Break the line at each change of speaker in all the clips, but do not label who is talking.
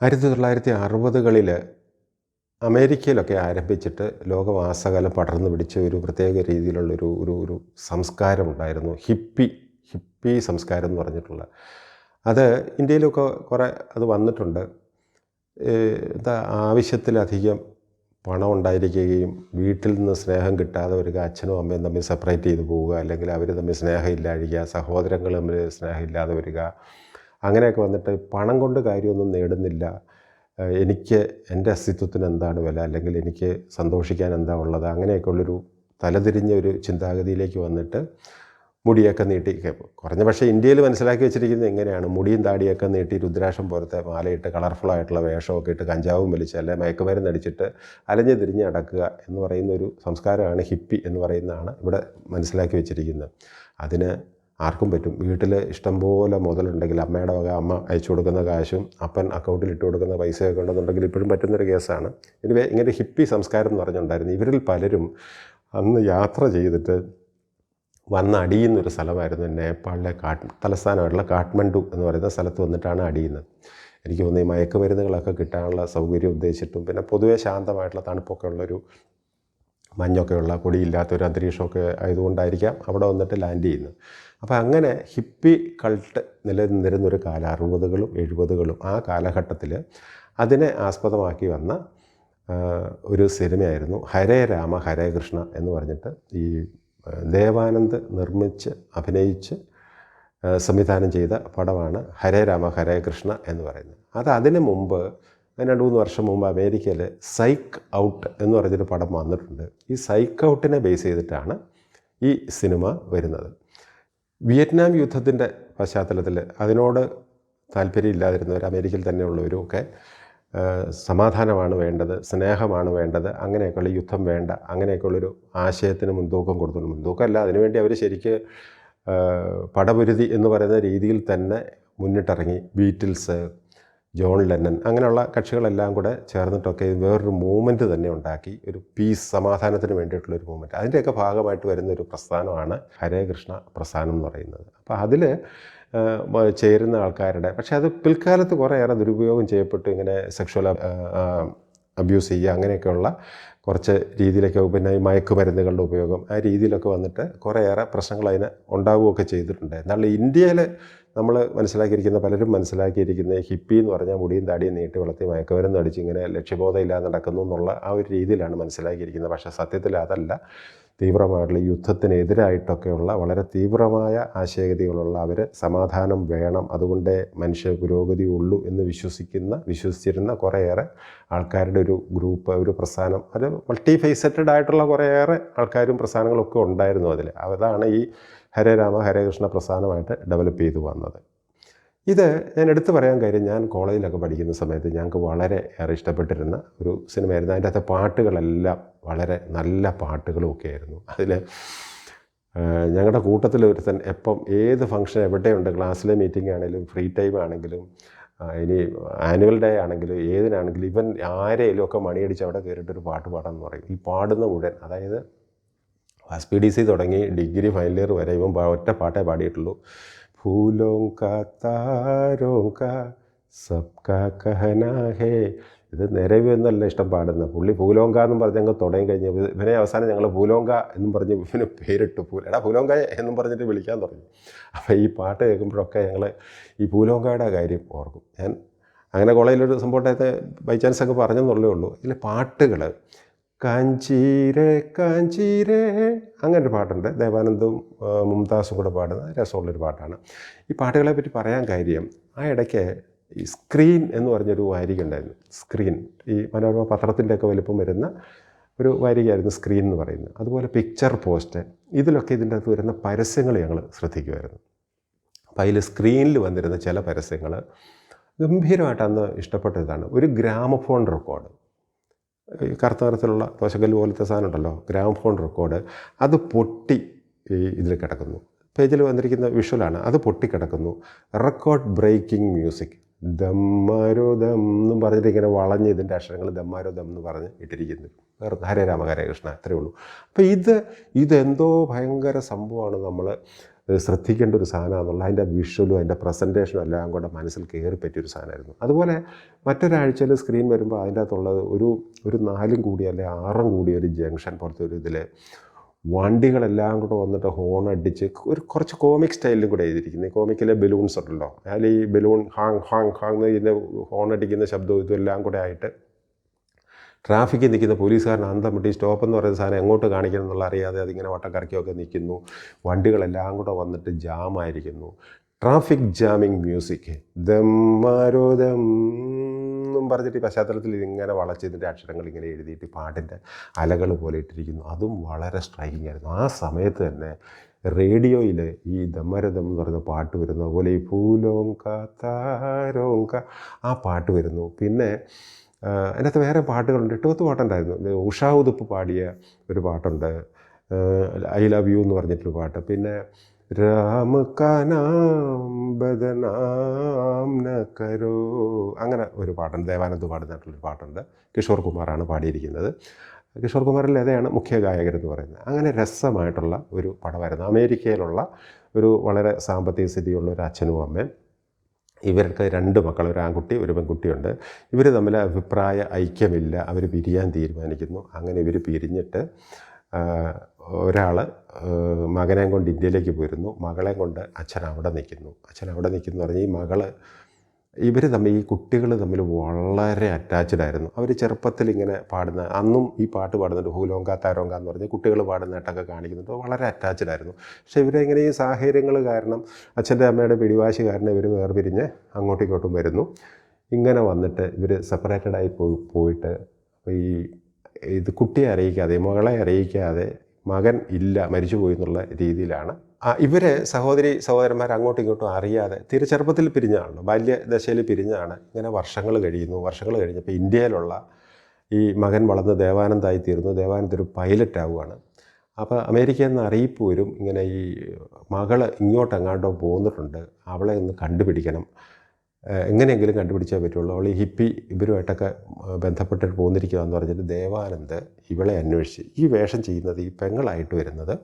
ആയിരത്തി തൊള്ളായിരത്തി അറുപതുകളിൽ അമേരിക്കയിലൊക്കെ ആരംഭിച്ചിട്ട് ലോകവാസകാലം പടർന്നു പിടിച്ച ഒരു പ്രത്യേക രീതിയിലുള്ളൊരു ഒരു ഒരു സംസ്കാരമുണ്ടായിരുന്നു. ഹിപ്പി ഹിപ്പി സംസ്കാരം എന്ന് പറഞ്ഞിട്ടുള്ള. അത് ഇന്ത്യയിലൊക്കെ കുറേ അത് വന്നിട്ടുണ്ട്. എന്താ ആവശ്യത്തിലധികം പണം ഉണ്ടായിരിക്കുകയും വീട്ടിൽ നിന്ന് സ്നേഹം കിട്ടാതെ ഒരു അച്ഛനും അമ്മയും തമ്മിൽ സെപ്പറേറ്റ് ചെയ്ത് പോവുക അല്ലെങ്കിൽ അവർ തമ്മിൽ സ്നേഹമില്ലാഴിക സഹോദരങ്ങൾ തമ്മിൽ സ്നേഹമില്ലാതെ വരിക അങ്ങനെയൊക്കെ വന്നിട്ട് പണം കൊണ്ട് കാര്യമൊന്നും നേടുന്നില്ല. എനിക്ക് എന്റെ അസ്തിത്വത്തിന് എന്താണ് വില? അല്ലെങ്കിൽ എനിക്ക് സന്തോഷിക്കാൻ എന്താ ഉള്ളത്? അങ്ങനെയൊക്കെ ഉള്ളൊരു തലതിരിഞ്ഞ ഒരു ചിന്താഗതിയിലേക്ക് വന്നിട്ട് മുടിയൊക്കെ നീട്ടി. കുറഞ്ഞ പക്ഷേ ഇന്ത്യയിൽ മനസ്സിലാക്കി വെച്ചിരിക്കുന്നത് എങ്ങനെയാണ്? മുടിയും താടിയൊക്കെ നീട്ടി രുദ്രാക്ഷം പോലത്തെ മാലയിട്ട് കളർഫുള്ളായിട്ടുള്ള വേഷമൊക്കെ ഇട്ട് കഞ്ചാവും വലിച്ച് അല്ലെ മയക്കുമരുന്ന് അടിച്ചിട്ട് അലഞ്ഞ് തിരിഞ്ഞ് നടക്കുക എന്ന് പറയുന്ന ഒരു സംസ്കാരമാണ് ഹിപ്പി എന്ന് പറയുന്നതാണ് ഇവിടെ മനസ്സിലാക്കി വെച്ചിരിക്കുന്നത്. അതിന് ആർക്കും പറ്റും. വീട്ടിൽ ഇഷ്ടംപോലെ മുതലുണ്ടെങ്കിൽ അമ്മയുടെ വക അമ്മ അയച്ചു കൊടുക്കുന്ന കാശും അപ്പൻ അക്കൗണ്ടിൽ ഇട്ട് കൊടുക്കുന്ന പൈസയൊക്കെ ഉണ്ടെന്നുണ്ടെങ്കിൽ ഇപ്പോഴും പറ്റുന്നൊരു കേസാണ്. ഇനി ഇങ്ങനെ ഹിപ്പി സംസ്കാരം എന്ന് പറഞ്ഞിട്ടുണ്ടായിരുന്നു ഇവരിൽ പലരും അന്ന് യാത്ര ചെയ്തിട്ട് വന്ന് അടിയുന്നൊരു സ്ഥലമായിരുന്നു നേപ്പാളിലെ കാട്ട് തലസ്ഥാനമായിട്ടുള്ള കാഠ്മണ്ഡു എന്ന് പറയുന്ന സ്ഥലത്ത് വന്നിട്ടാണ് അടിയുന്നത്. എനിക്ക് തോന്നുന്നു ഈ മയക്കുമരുന്നുകളൊക്കെ കിട്ടാനുള്ള സൗകര്യം ഉദ്ദേശിച്ചിട്ടും പിന്നെ പൊതുവേ ശാന്തമായിട്ടുള്ള തണുപ്പൊക്കെ ഉള്ളൊരു മഞ്ഞൊക്കെയുള്ള കൊടിയില്ലാത്തൊരു അന്തരീക്ഷമൊക്കെ ആയതുകൊണ്ടായിരിക്കാം അവിടെ വന്നിട്ട് ലാൻഡ് ചെയ്യുന്നത്. അപ്പോൾ അങ്ങനെ ഹിപ്പി കൾട്ട് നിലനിന്നിരുന്നൊരു കാലം അറുപതുകളും എഴുപതുകളും ആ കാലഘട്ടത്തിൽ അതിനെ ആസ്പദമാക്കി വന്ന ഒരു സിനിമയായിരുന്നു ഹരേ രാമ ഹരേ കൃഷ്ണ എന്ന് പറഞ്ഞിട്ട് ഈ ദേവാനന്ദ് നിർമ്മിച്ച് അഭിനയിച്ച് സംവിധാനം ചെയ്ത പടമാണ് ഹരേ രാമ ഹരേ കൃഷ്ണ എന്ന് പറയുന്നത്. അത് അതിന് മുമ്പ് രണ്ട് മൂന്ന് വർഷം മുമ്പ് അമേരിക്കയിൽ സൈക്ക് ഔട്ട് എന്ന് പറഞ്ഞൊരു പടം വന്നിട്ടുണ്ട്. ഈ സൈക്ക് ഔട്ടിനെ ബേസ് ചെയ്തിട്ടാണ് ഈ സിനിമ വരുന്നത്. വിയറ്റ്നാം യുദ്ധത്തിന്റെ പശ്ചാത്തലത്തിൽ അതിനോട് താല്പര്യമില്ലാതിരുന്നവർ അമേരിക്കയിൽ തന്നെയുള്ളവരും ഒക്കെ സമാധാനമാണ് വേണ്ടത് സ്നേഹമാണ് വേണ്ടത് അങ്ങനെയൊക്കെയുള്ള യുദ്ധം വേണ്ട അങ്ങനെയൊക്കെയുള്ളൊരു ആശയത്തിന് മുൻതൂക്കം കൊടുത്തു മുൻതൂക്കമല്ല അതിനുവേണ്ടി അവർ ശരിക്ക് പടപുരുതി എന്ന് പറയുന്ന രീതിയിൽ തന്നെ മുന്നിട്ടിറങ്ങി. ബീറ്റിൽസ് ജോൺ ലെന്നൻ അങ്ങനെയുള്ള കക്ഷികളെല്ലാം കൂടെ ചേർന്നിട്ടൊക്കെ വേറൊരു മൂവ്മെന്റ് തന്നെ ഉണ്ടാക്കി ഒരു പീസ് സമാധാനത്തിന് വേണ്ടിയിട്ടുള്ളൊരു മൂവ്മെന്റ് അതിന്റെയൊക്കെ ഭാഗമായിട്ട് വരുന്ന ഒരു പ്രസ്ഥാനമാണ് ഹരേ കൃഷ്ണ പ്രസ്ഥാനം എന്ന് പറയുന്നത്. അപ്പോൾ അതിൽ ചേരുന്ന ആൾക്കാരുടെ പക്ഷേ അത് പിൽക്കാലത്ത് കുറേയേറെ ദുരുപയോഗം ചെയ്യപ്പെട്ടു. ഇങ്ങനെ സെക്ഷൽ അബ്യൂസ് ചെയ്യുക അങ്ങനെയൊക്കെയുള്ള കുറച്ച് രീതിയിലൊക്കെ പിന്നെ ഈ മയക്കുമരുന്നുകളുടെ ഉപയോഗം ആ രീതിയിലൊക്കെ വന്നിട്ട് കുറേയേറെ പ്രശ്നങ്ങൾ അതിന് ഉണ്ടാവുകയൊക്കെ ചെയ്തിട്ടുണ്ട്. എന്നാൽ ഇന്ത്യയിൽ നമ്മൾ മനസ്സിലാക്കിയിരിക്കുന്ന പലരും മനസ്സിലാക്കിയിരിക്കുന്ന ഹിപ്പി എന്ന് പറഞ്ഞാൽ മുടിയും താടിയും നീട്ടി വളർത്തി മയക്കവരെന്ന് അടിച്ച് ഇങ്ങനെ ലക്ഷ്യബോധം ഇല്ലാതെ നടക്കുന്നു എന്നുള്ള ആ ഒരു രീതിയിലാണ് മനസ്സിലാക്കിയിരിക്കുന്നത്. പക്ഷേ സത്യത്തിൽ അതല്ല. തീവ്രമായിട്ടുള്ള യുദ്ധത്തിനെതിരായിട്ടൊക്കെയുള്ള വളരെ തീവ്രമായ ആശയഗതികളുള്ള അവർ സമാധാനം വേണം. അതുകൊണ്ട് മനുഷ്യ പുരോഗതി ഉള്ളൂ എന്ന് വിശ്വസിക്കുന്ന വിശ്വസിച്ചിരുന്ന കുറേയേറെ ആൾക്കാരുടെ ഒരു ഗ്രൂപ്പ് ഒരു പ്രസ്ഥാനം അത് മൾട്ടി ഫേസറ്റഡ് ആയിട്ടുള്ള കുറേയേറെ ആൾക്കാരും പ്രസ്ഥാനങ്ങളൊക്കെ ഉണ്ടായിരുന്നു അതിൽ. അതാണ് ഈ ഹരേ രാമ ഹരേ കൃഷ്ണ പ്രസ്ഥാനമായിട്ട് ഡെവലപ്പ് ചെയ്തു വന്നത്. ഇത് ഞാൻ എടുത്തു പറയാൻ കാര്യം ഞാൻ കോളേജിലൊക്കെ പഠിക്കുന്ന സമയത്ത് ഞങ്ങൾക്ക് വളരെ ഏറെ ഇഷ്ടപ്പെട്ടിരുന്ന ഒരു സിനിമയായിരുന്നു. അതിന്റെ അകത്തെ പാട്ടുകളെല്ലാം വളരെ നല്ല പാട്ടുകളും ഒക്കെ ആയിരുന്നു. അതിൽ ഞങ്ങളുടെ കൂട്ടത്തിൽ ഒരുത്തൻ എപ്പം ഏത് ഫംഗ്ഷൻ എവിടെയുണ്ട് ക്ലാസ്സിലെ മീറ്റിംഗ് ആണെങ്കിലും ഫ്രീ ടൈം ആണെങ്കിലും ഇനി ആനുവൽ ഡേ ആണെങ്കിലും ഏതിനാണെങ്കിലും ഇവൻ ആരെയും ഒക്കെ മണിയടിച്ച് അവിടെ കയറിയിട്ട് ഒരു പാട്ട് പാടാമെന്ന് പറയും. ഈ പാടുന്ന മുഴുവൻ അതായത് എസ് പി ഡി സി തുടങ്ങി ഡിഗ്രി ഫൈനൽ ഇയർ വരെ ഇവൻ ഒറ്റ പാട്ടേ പാടിയിട്ടുള്ളൂ. ഫൂലോം കാ താരോം ഇത് നിരവി എന്നല്ല ഇഷ്ടം പാടുന്ന. പുള്ളി പൂലോങ്ക എന്നും പറഞ്ഞ് ഞങ്ങൾ തുടങ്ങി കഴിഞ്ഞ് ഇവനെ അവസാനം ഞങ്ങൾ പൂലോങ്ക എന്നും പറഞ്ഞ് ഇവന് പേരിട്ടു. പൂ എടാ പൂലോങ്ക എന്നും പറഞ്ഞിട്ട് വിളിക്കാൻ തുടങ്ങി. അപ്പോൾ ഈ പാട്ട് കേൾക്കുമ്പോഴൊക്കെ ഞങ്ങൾ ഈ പൂലോങ്കയുടെ കാര്യം ഓർക്കും. ഞാൻ അങ്ങനെ കോളേജിലൊരു സംഭവത്തെ ബൈ ചാൻസ് ഒക്കെ പറഞ്ഞെന്നുള്ളേ ഉള്ളൂ. ഇതിലെ പാട്ടുകൾ കാഞ്ചീരെ കാഞ്ചീരെ. അങ്ങനെ ഒരു പാട്ടുണ്ട്. ദേവാനന്ദും മുംതാസും കൂടെ പാടുന്ന രസമുള്ളൊരു പാട്ടാണ്. ഈ പാട്ടുകളെ പറ്റി പറയാൻ കാര്യം ആ ഇടയ്ക്ക് ഈ സ്ക്രീൻ എന്ന് പറഞ്ഞൊരു വാരിക ഉണ്ടായിരുന്നു. സ്ക്രീൻ. ഈ മനോരമ പത്രത്തിന്റെയൊക്കെ വലുപ്പം വരുന്ന ഒരു വാരികയായിരുന്നു സ്ക്രീൻ എന്ന് പറയുന്നത്. അതുപോലെ പിക്ചർ പോസ്റ്റ്. ഇതിലൊക്കെ ഇതിന്റെ അകത്ത് വരുന്ന പരസ്യങ്ങൾ ഞങ്ങൾ ശ്രദ്ധിക്കുമായിരുന്നു. അപ്പോൾ അതിൽ സ്ക്രീനിൽ വന്നിരുന്ന ചില പരസ്യങ്ങൾ ഗംഭീരമായിട്ട് അന്ന് ഇഷ്ടപ്പെട്ട ഇതാണ് ഒരു ഗ്രാമഫോൺ റെക്കോർഡ്. ഈ കറുത്ത നിറത്തിലുള്ള ദോശക്കല്ല് പോലത്തെ സാധനം ഉണ്ടല്ലോ ഗ്രാമഫോൺ റെക്കോർഡ് അത് പൊട്ടി ഈ ഇതിൽ കിടക്കുന്നു. പേജിൽ വന്നിരിക്കുന്ന വിഷ്വലാണ് അത് പൊട്ടിക്കിടക്കുന്നു. Record breaking music. Dum Maro Dum എന്നും പറഞ്ഞിട്ട് ഇങ്ങനെ വളഞ്ഞ് ഇതിന്റെ അക്ഷരങ്ങൾ ദമ്മാരോ ദം എന്ന് പറഞ്ഞ് ഇട്ടിരിക്കുന്നു. ഹരേ രാമ ഹരേ കൃഷ്ണ അത്രയേ ഉള്ളൂ. അപ്പോൾ ഇത് ഇതെന്തോ ഭയങ്കര സംഭവമാണ് നമ്മൾ ശ്രദ്ധിക്കേണ്ട ഒരു സാധനമാണെന്നുള്ള അതിന്റെ വിഷ്വലും അതിന്റെ പ്രസന്റേഷനും എല്ലാം കൂടെ മനസ്സിൽ കയറി പറ്റിയൊരു സാധനമായിരുന്നു. അതുപോലെ മറ്റൊരാഴ്ചയിൽ സ്ക്രീൻ വരുമ്പോൾ അതിന്റെ അകത്തുള്ളത് ഒരു ഒരു നാലും കൂടി അല്ലെ ആറും കൂടി ഒരു ജംഗ്ഷൻ പോലത്തെ ഒരു ഇതിൽ വണ്ടികളെല്ലാം കൂടെ വന്നിട്ട് ഹോൺ അടിച്ച് ഒരു കുറച്ച് കോമിക് സ്റ്റൈലിലും കൂടെ എഴുതിയിരിക്കുന്നത്. കോമിക്കിലെ ബലൂൺസ് ഉണ്ടല്ലോ. അതിൽ ഈ ബലൂൺ ഹാങ് ഹാങ് ഹാങ് ഇതിന്റെ ഹോൺ അടിക്കുന്ന ശബ്ദവും ഇതും എല്ലാം കൂടെ ആയിട്ട് ട്രാഫിക്കിൽ നിൽക്കുന്ന പോലീസുകാരൻ അന്തം വിട്ടി. സ്റ്റോപ്പ് എന്ന് പറയുന്ന സാധനം എങ്ങോട്ട് കാണിക്കണം എന്നുള്ള അറിയാതെ അതിങ്ങനെ വട്ടക്കറക്കിയൊക്കെ നിൽക്കുന്നു. വണ്ടികളെല്ലാം കൂടെ വന്നിട്ട് ജാമായിരിക്കുന്നു ട്രാഫിക് ജാമിങ് മ്യൂസിക് ദമ്മാരോദം എന്നും പറഞ്ഞിട്ട് ഈ പശ്ചാത്തലത്തിൽ ഇതിങ്ങനെ വളച്ച് ഇതിന്റെ അക്ഷരങ്ങൾ ഇങ്ങനെ എഴുതിയിട്ട് പാട്ടിന്റെ അലകൾ പോലെ ഇട്ടിരിക്കുന്നു. അതും വളരെ സ്ട്രൈക്കിംഗ് ആയിരുന്നു. ആ സമയത്ത് തന്നെ റേഡിയോയിൽ ഈ ദമ്മരതം എന്ന് പറയുന്ന പാട്ട് വരുന്നു അതുപോലെ ഈ പൂലോങ്ക താരോങ്ക ആ പാട്ട് വരുന്നു. പിന്നെ അതിനകത്ത് വേറെ പാട്ടുകളുണ്ട്. എട്ടുപത്ത് പാട്ടുണ്ടായിരുന്നു ഉഷാ ഉതുപ്പ് പാടിയ ഒരു പാട്ടുണ്ട്. ഐ ലവ് യു എന്ന് പറഞ്ഞിട്ടൊരു പാട്ട്. പിന്നെ രാമ കനാം കരോ അങ്ങനെ ഒരു പാട്ടുണ്ട്. ദേവാനന്ദ് പാടുന്നതായിട്ടുള്ളൊരു പാട്ടുണ്ട്. കിഷോർ കുമാറാണ് പാടിയിരിക്കുന്നത്. കിഷോർ കുമാറിൽ ലതയാണ് മുഖ്യ ഗായകരെന്ന് പറയുന്നത്. അങ്ങനെ രസമായിട്ടുള്ള ഒരു പടമായിരുന്നു. അമേരിക്കയിലുള്ള ഒരു വളരെ സാമ്പത്തിക സ്ഥിതിയുള്ള ഒരു അച്ഛനും അമ്മയും. ഇവർക്ക് രണ്ട് മക്കൾ ഒരു ആൺകുട്ടി ഒരു പെൺകുട്ടിയുണ്ട്. ഇവർ തമ്മിൽ അഭിപ്രായ ഐക്യമില്ല. അവർ പിരിയാൻ തീരുമാനിക്കുന്നു. അങ്ങനെ ഇവർ പിരിഞ്ഞിട്ട് ഒരാൾ മകനെ കൊണ്ട് ഇന്ത്യയിലേക്ക് പോരുന്നു. മകളെ കൊണ്ട് അച്ഛൻ അവിടെ നിൽക്കുന്നു. അച്ഛൻ അവിടെ നിൽക്കുന്നു പറഞ്ഞാൽ ഈ മകൾ ഇവർ തമ്മിൽ ഈ കുട്ടികൾ തമ്മിൽ വളരെ അറ്റാച്ച്ഡ് ആയിരുന്നു. അവർ ചെറുപ്പത്തിൽ ഇങ്ങനെ പാടുന്ന അന്നും ഈ പാട്ട് പാടുന്നുണ്ട് ഹൂലോങ്ക താരോങ്ക എന്ന് പറഞ്ഞ് കുട്ടികൾ പാടുന്നതായിട്ടൊക്കെ കാണിക്കുന്നുണ്ട് വളരെ അറ്റാച്ച്ഡ് ആയിരുന്നു. പക്ഷേ ഇവരിങ്ങനെ ഈ സാഹചര്യങ്ങൾ കാരണം അച്ഛന്റെ അമ്മയുടെ പിടിവാശി കാരണം ഇവർ വേർപിരിഞ്ഞ് അങ്ങോട്ടും ഇങ്ങോട്ടും വരുന്നു. ഇങ്ങനെ വന്നിട്ട് ഇവർ സെപ്പറേറ്റഡായി പോയി പോയിട്ട് ഈ ഇത് കുട്ടിയെ അറിയിക്കാതെ മകളെ അറിയിക്കാതെ മകൻ ഇല്ല മരിച്ചുപോയി എന്നുള്ള രീതിയിലാണ് ആ ഇവർ സഹോദരി സഹോദരന്മാർ അങ്ങോട്ടും ഇങ്ങോട്ടും അറിയാതെ തീരെ ചെറുപ്പത്തിൽ പിരിഞ്ഞാണ് ബാല്യദശയിൽ പിരിഞ്ഞാണ് ഇങ്ങനെ വർഷങ്ങൾ കഴിയുന്നു. വർഷങ്ങൾ കഴിഞ്ഞപ്പോൾ ഇന്ത്യയിലുള്ള ഈ മകൻ വളർന്ന് ദേവാനന്ദായി തീർന്നു. ദേവാനന്ദ് ഒരു പൈലറ്റ് ആവുകയാണ്. അപ്പോൾ അമേരിക്കയിൽ നിന്ന് അറിയിപ്പ് വരും. ഇങ്ങനെ ഈ മകൾ ഇങ്ങോട്ടെങ്ങാണ്ടോ പോന്നിട്ടുണ്ട്. അവളെ ഒന്ന് കണ്ടുപിടിക്കണം. എങ്ങനെയെങ്കിലും കണ്ടുപിടിച്ചേ പറ്റുള്ളൂ. അവൾ ഈ ഹിപ്പി ഇവരുമായിട്ടൊക്കെ ബന്ധപ്പെട്ടിട്ട് പോന്നിരിക്കുക എന്ന് പറഞ്ഞിട്ട് ദേവാനന്ദ് ഇവളെ അന്വേഷിച്ച് ഈ വേഷം ചെയ്യുന്നത് ഈ പെങ്ങളായിട്ട് വരുന്നത്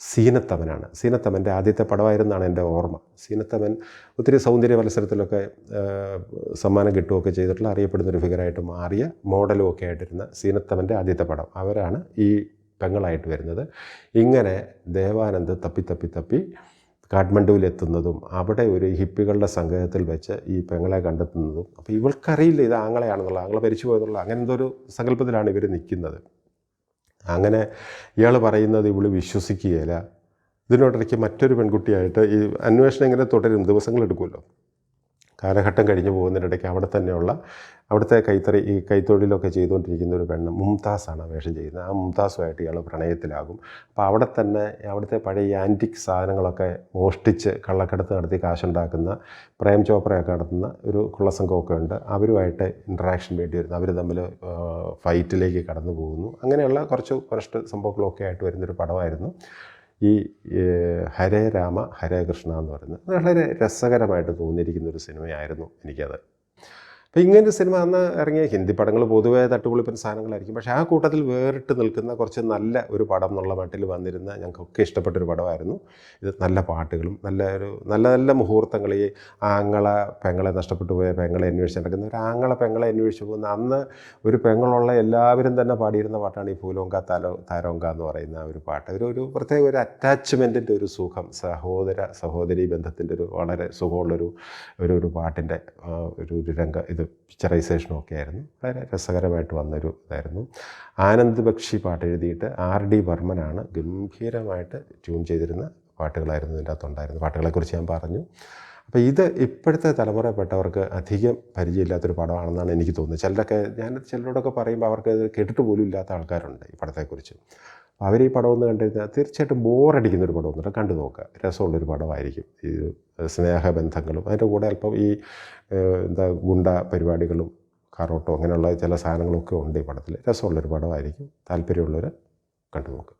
സീനത്തമനാണ്. സീനത്തമന്റെ ആദ്യത്തെ പടമായിരുന്നാണ് എന്റെ ഓർമ്മ. സീനത്തമൻ ഒത്തിരി സൗന്ദര്യ മത്സരത്തിലൊക്കെ സമ്മാനം കിട്ടുകയൊക്കെ ചെയ്തിട്ടുള്ള അറിയപ്പെടുന്ന ഒരു ഫിഗറായിട്ട് മാറിയ മോഡലും ഒക്കെ ആയിട്ടിരുന്ന സീനത്തമന്റെ ആദ്യത്തെ പടം. അവരാണ് ഈ പെങ്ങളായിട്ട് വരുന്നത്. ഇങ്ങനെ ദേവാനന്ദ് തപ്പി തപ്പി തപ്പി കാഠ്മണ്ഡുവിലെത്തുന്നതും അവിടെ ഒരു ഹിപ്പികളുടെ സംഗ്രഹത്തിൽ വെച്ച് ഈ പെങ്ങളെ കണ്ടെത്തുന്നതും അപ്പോൾ ഇവൾക്കറിയില്ല ഇത് ആങ്ങളെയാണെന്നുള്ള ആങ്ങളെ മരിച്ചു പോയെന്നുള്ള അങ്ങനെ എന്തോ ഒരു സങ്കല്പത്തിലാണ് ഇവർ നിൽക്കുന്നത്. അങ്ങനെ ഇയാൾ പറയുന്നത് ഇവൾ വിശ്വസിക്കുകയില്ല. ഇതിനോടിടയ്ക്ക് മറ്റൊരു പെൺകുട്ടിയായിട്ട് ഈ അന്വേഷണം ഇങ്ങനെ തുടരും? ദിവസങ്ങളെടുക്കുമല്ലോ കാലഘട്ടം കഴിഞ്ഞു പോകുന്നതിനിടയ്ക്ക് അവിടെ തന്നെയുള്ള അവിടുത്തെ കൈത്തറി ഈ കൈത്തൊഴിലൊക്കെ ചെയ്തുകൊണ്ടിരിക്കുന്ന ഒരു പെണ്ണ് മുംതാസാണ് വേഷം ചെയ്യുന്നത്. ആ മുംതാസുമായിട്ട് ഇയാൾ പ്രണയത്തിലാകും. അപ്പോൾ അവിടെ തന്നെ അവിടുത്തെ പഴയ ആന്റിക് സാധനങ്ങളൊക്കെ മോഷ്ടിച്ച് കള്ളക്കടത്ത് നടത്തി കാശുണ്ടാക്കുന്ന പ്രേം ചോപ്രയൊക്കെ നടത്തുന്ന ഒരു കുള്ളസംഘമൊക്കെ ഉണ്ട്. അവരുമായിട്ട് ഇൻട്രാക്ഷൻ വേണ്ടി വരുന്നു അവർ തമ്മിൽ ഫൈറ്റിലേക്ക് കടന്നു പോകുന്നു. അങ്ങനെയുള്ള കുറച്ച് കുറച്ച് സംഭവങ്ങളൊക്കെ ആയിട്ട് വരുന്നൊരു പടമായിരുന്നു. ഈ ഹരേ രാമ ഹരേ കൃഷ്ണ എന്ന് പറയുന്നത് വളരെ രസകരമായിട്ട് തോന്നിയിരിക്കുന്ന ഒരു സിനിമയായിരുന്നു എനിക്കത്. അപ്പോൾ ഇങ്ങനൊരു സിനിമ അന്ന് ഇറങ്ങിയ ഹിന്ദി പടങ്ങൾ പൊതുവേ തട്ടുപൊളിപ്പൻ സാധനങ്ങളായിരിക്കും. പക്ഷേ ആ കൂട്ടത്തിൽ വേറിട്ട് നിൽക്കുന്ന കുറച്ച് നല്ല ഒരു പടം എന്നുള്ള മട്ടിൽ വന്നിരുന്ന ഞങ്ങൾക്കൊക്കെ ഇഷ്ടപ്പെട്ടൊരു പടമായിരുന്നു. ഇത് നല്ല പാട്ടുകളും നല്ല ഒരു നല്ല നല്ല മുഹൂർത്തങ്ങൾ. ഈ ആങ്ങള പെങ്ങളെ നഷ്ടപ്പെട്ടു പോയ പെങ്ങളെ അന്വേഷിച്ച് നടക്കുന്ന ഒരു ആങ്ങള പെങ്ങളെ അന്വേഷിച്ച് പോകുന്ന അന്ന് ഒരു പെങ്ങളുള്ള എല്ലാവരും തന്നെ പാടിയിരുന്ന പാട്ടാണ് ഈ പൂലോങ്ക താലോ താരോങ്ക എന്ന് പറയുന്ന ഒരു പാട്ട്. ഒരു ഒരു പ്രത്യേക ഒരു അറ്റാച്ച്മെന്റിന്റെ ഒരു സുഖം സഹോദര സഹോദരി ബന്ധത്തിന്റെ ഒരു വളരെ സുഖമുള്ളൊരു ഒരു ഒരു പാട്ടിന്റെ ഒരു ഒരു രംഗ ഇത് പിക്ചറൈസേഷനും ഒക്കെ ആയിരുന്നു. വളരെ രസകരമായിട്ട് വന്നൊരു ഇതായിരുന്നു. ആനന്ദ് ബക്ഷി പാട്ട് എഴുതിയിട്ട് ആർ ഡി വർമ്മനാണ് ഗംഭീരമായിട്ട് ട്യൂൺ ചെയ്തിരുന്ന പാട്ടുകളായിരുന്നു ഇതിന്റെ അകത്തുണ്ടായിരുന്നത്. പാട്ടുകളെക്കുറിച്ച് ഞാൻ പറഞ്ഞു. അപ്പോൾ ഇത് ഇപ്പോഴത്തെ തലമുറയിൽപ്പെട്ടവർക്ക് അധികം പരിചയമില്ലാത്തൊരു പടമാണെന്നാണ് എനിക്ക് തോന്നുന്നത്. ചിലരൊക്കെ ഞാൻ ചിലരോടൊക്കെ പറയുമ്പോൾ അവർക്ക് കേട്ടിട്ട് പോലും ഇല്ലാത്ത ആൾക്കാരുണ്ട് ഈ പടത്തെക്കുറിച്ച്. അവർ ഈ പടം ഒന്ന് കണ്ടു കഴിഞ്ഞാൽ തീർച്ചയായിട്ടും ബോറടിക്കുന്ന ഒരു പടം ഒന്നുമില്ല കണ്ടു നോക്കുക രസമുള്ളൊരു പടമായിരിക്കും. ഈ സ്നേഹബന്ധങ്ങളും അതിന്റെ കൂടെ അല്പം ഈ എന്താ ഗുണ്ട പരിപാടികളും കാറോട്ടോ അങ്ങനെയുള്ള ചില സാധനങ്ങളൊക്കെ ഉണ്ട് ഈ പടത്തിൽ രസമുള്ളൊരു പടമായിരിക്കും. താല്പര്യമുള്ളവർ കണ്ടു നോക്കുക